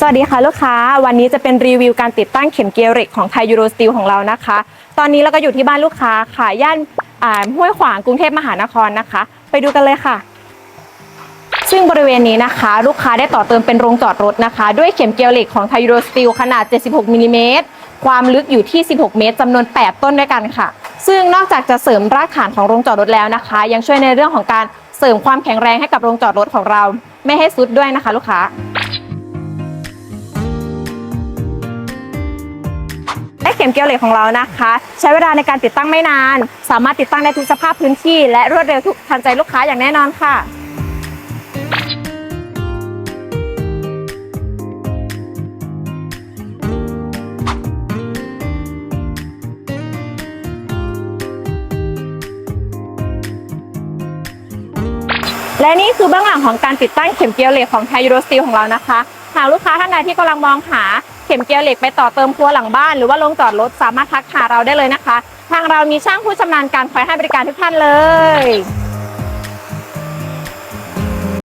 สวัสดีค่ะลูกค้า วันนี้จะเป็นรีวิวการติดตั้งเข็มเกียร์เหล็กของไทยยูโรสตีลของเรานะคะ ตอนนี้เราก็อยู่ที่บ้านลูกค้าค่ะย่านห้วยขวางกรุงเทพมหานครนะคะ ไปดูกันเลยค่ะ ซึ่งบริเวณนี้นะคะ ลูกค้าได้ต่อเติมเป็นโรงจอดรถนะคะ ด้วยเข็มเกลียวเหล็กของไทยูโรสตีลขนาด 76มิลลิเมตรความลึกอยู่ที่ 16 เมตรจำนวน 8 ต้นด้วยกันค่ะ ซึ่งนอกจากจะเสริมรากฐานของโรงจอดรถแล้วนะคะ ยังช่วยในเรื่องของการเสริมความแข็งแรงให้กับโรงจอดรถของเรา ไม่ให้ซุดด้วยนะคะ ลูกค้า ข็มเกลียวเหล็กของเรานะคะ ใช้เวลาในการติดตั้งไม่นาน สามารถติดตั้งได้ทุกสภาพพื้นที่ และรวดเร็วทุกทันใจลูกค้าอย่างแน่นอนค่ะและนี่คือเบื้องหลังของการติดตั้งเข็มเกลียวเหล็กของไทยยูโรสตีลของเรานะคะ หากลูกค้าท่านใดที่กำลังมองหา เข็มเกลียวเหล็กไปต่อเติมครัวหลังบ้าน หรือว่าลงจอดรถสามารถทักหาเราได้เลยนะคะ ทางเรามีช่างผู้ชำนาญการคอยให้บริการทุกท่านเลย